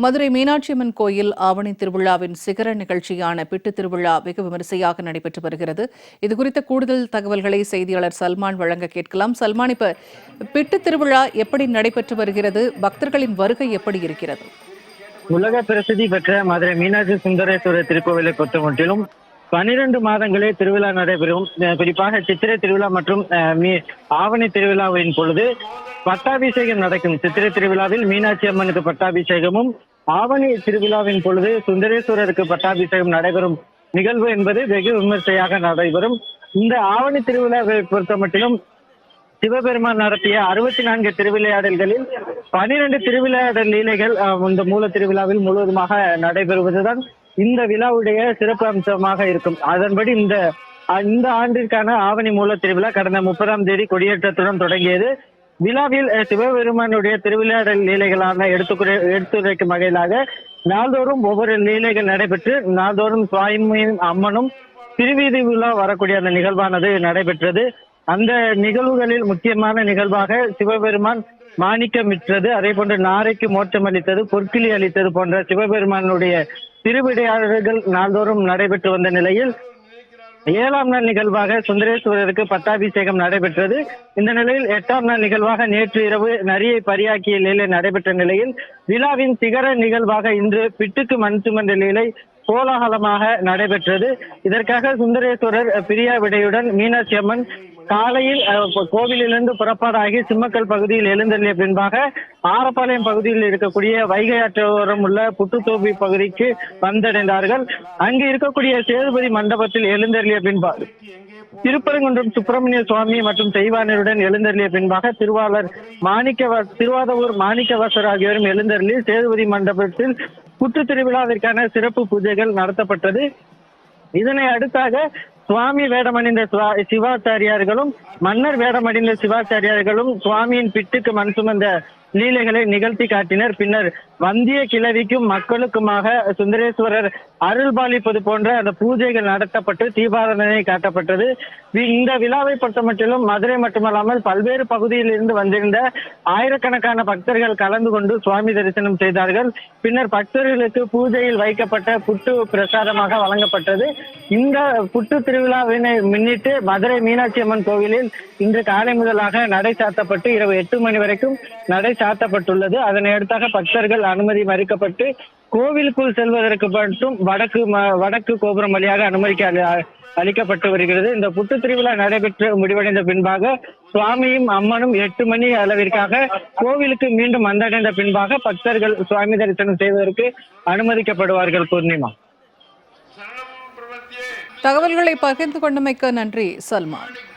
மதுரை மீனாட்சியம்மன் கோயில் ஆவணி திருவிழாவின் சிகர நிகழ்ச்சியான பிட்டு திருவிழா வெகு விமரிசையாக நடைபெற்று வருகிறது. இது குறித்த கூடுதல் தகவல்களை செய்தியாளர் சல்மான் வழங்க கேட்கலாம். சல்மான் இப்ப பிட்டு திருவிழா எப்படி நடைபெற்று வருகிறது? பக்தர்களின் வருகை எப்படி இருக்கிறது? உலக பிரசித்தி பெற்ற மதுரை மீனாட்சி சுந்தரேஸ்வரர் திருக்கோவிலை பொறுத்தமட்டிலும் பனிரெண்டு மாதங்களே திருவிழா நடைபெறும். அஹ் குறிப்பாக சித்திரை திருவிழா மற்றும் ஆவணி திருவிழாவின் பொழுது பட்டாபிஷேகம் நடக்கும். சித்திரை திருவிழாவில் மீனாட்சி அம்மனுக்கு பட்டாபிஷேகமும் ஆவணி திருவிழாவின் பொழுது சுந்தரேஸ்வரருக்கு பட்டாபிஷேகம் நடைபெறும் நிகழ்வு என்பது வெகு விமர்சையாக நடைபெறும். இந்த ஆவணி திருவிழாவை பொறுத்தமட்டிலும் சிவபெருமான் நடத்திய அறுபத்தி நான்கு திருவிளையாடல்களில் பனிரெண்டு திருவிளையாடல் லீலைகள் இந்த மூல திருவிழாவில் முழுவதுமாக நடைபெறுவதுதான் இந்த விழாவுடைய சிறப்பு அம்சமாக இருக்கும். அதன்படி இந்த இந்த ஆண்டிற்கான ஆவணி மூல திருவிழா கடந்த முப்பதாம் தேதி கொடியேற்றத்துடன் தொடங்கியது. விழாவில் சிவபெருமானுடைய திருவிளையாடல் லீலைகளான எடுத்து எடுத்துரைக்கும் வகையிலாக நாள்தோறும் ஒவ்வொரு லீலைகள் நடைபெற்று நாள்தோறும் சுவாமியும் அம்மனும் திருவீதி விழா வரக்கூடிய அந்த நிகழ்வானது நடைபெற்றது. அந்த நிகழ்வுகளில் முக்கியமான நிகழ்வாக சிவபெருமான் மாணிக்கம் விற்றது அதே போன்று நாரைக்கு மோட்சம் அளித்தது பொற்கிளி அளித்தது போன்ற சிவபெருமானுடைய திருவிடையாளர்கள் நாள்தோறும் நடைபெற்று வந்த நிலையில் ஏழாம் நாள் நிகழ்வாக சுந்தரேஸ்வரருக்கு பட்டாபிஷேகம் நடைபெற்றது. இந்த நிலையில் எட்டாம் நாள் நிகழ்வாக நேற்று இரவு நரியை பரியாக்கிய நிலையில் நடைபெற்ற நிலையில் விழாவின் சிகர நிகழ்வாக இன்று பிட்டுக்கு மண் சுமந்த லீலை கோலாகலமாக நடைபெற்றது. இதற்காக சுந்தரேஸ்வரர் பிரியா விடையுடன் மீனாட்சி அம்மன் காலையில் கோவிலிலிருந்து புறப்பாடாகி சிம்மக்கல் பகுதியில் எழுந்தள்ளிய பின்பாக ஆரப்பாளையம் பகுதியில் இருக்கக்கூடிய வைகை ஆற்றோரம் உள்ள புட்டுத்தோப்பி பகுதிக்கு வந்தடைந்தார்கள். அங்கு இருக்கக்கூடிய சேதுபதி மண்டபத்தில் எழுந்தள்ளிய பின்பாக திருப்பரங்குன்றம் சுப்பிரமணிய சுவாமி மற்றும் செய்வானருடன் எழுந்தருளிய பின்பாக திருவாளர் மாணிக்க திருவாதவூர் மாணிக்கவாசர் ஆகியோரும் எழுந்தருளி சேதுபதி மண்டபத்தில் புத்து திருவிழாவிற்கான சிறப்பு பூஜைகள் நடத்தப்பட்டது. இதனை அடுத்தாக சுவாமி வேடமணிந்த சிவாச்சாரியார்களும் மன்னர் வேடமணிந்த சிவாச்சாரியார்களும் சுவாமியின் பிட்டுக்கு மண் சுமந்த லீலைகளை நிகழ்த்தி காட்டினர். பின்னர் வந்திய கிழவிக்கும் மக்களுக்குமாக சுந்தரேஸ்வரர் அருள் பாலிப்பது போன்ற அந்த பூஜைகள் நடத்தப்பட்டு தீபாராதனை காட்டப்பட்டது. இந்த விழாவை பொறுத்தமட்டிலும் மதுரை மட்டுமல்லாமல் பல்வேறு பகுதியில் இருந்து வந்திருந்த ஆயிரக்கணக்கான பக்தர்கள் கலந்து கொண்டு சுவாமி தரிசனம் செய்தார்கள். பின்னர் பக்தர்களுக்கு பூஜையில் வைக்கப்பட்ட புட்டு பிரசாதமாக வழங்கப்பட்டது. இந்த புட்டு திருவிழாவினை முன்னிட்டு மதுரை மீனாட்சி அம்மன் கோவிலில் இன்று காலை முதலாக நடை சாத்தப்பட்டு இரவு எட்டு மணி வரைக்கும் நடை சாத்தப்பட்டுள்ளது. அதனை அடுத்தாக பக்தர்கள் அனுமதி மறுக்கப்பட்டு கோவிலுக்குள் செல்வதற்கு மட்டும் வடக்கு வடக்கு கோபுரம் வழியாக அனுமதிக்க அளி- அளிக்கப்பட்டு வருகிறது. இந்த புட்டு திருவிழா நடைபெற்று முடிவடைந்த பின்பாக சுவாமியும் அம்மனும் எட்டு மணி அளவிற்காக கோவிலுக்கு மீண்டும் வந்தடைந்த பின்பாக பக்தர்கள் சுவாமி தரிசனம் செய்வதற்கு அனுமதிக்கப்படுவார்கள். பூர்ணிமா. தகவல்களை பகிர்ந்து கொண்டமைக்கு நன்றி சல்மான்.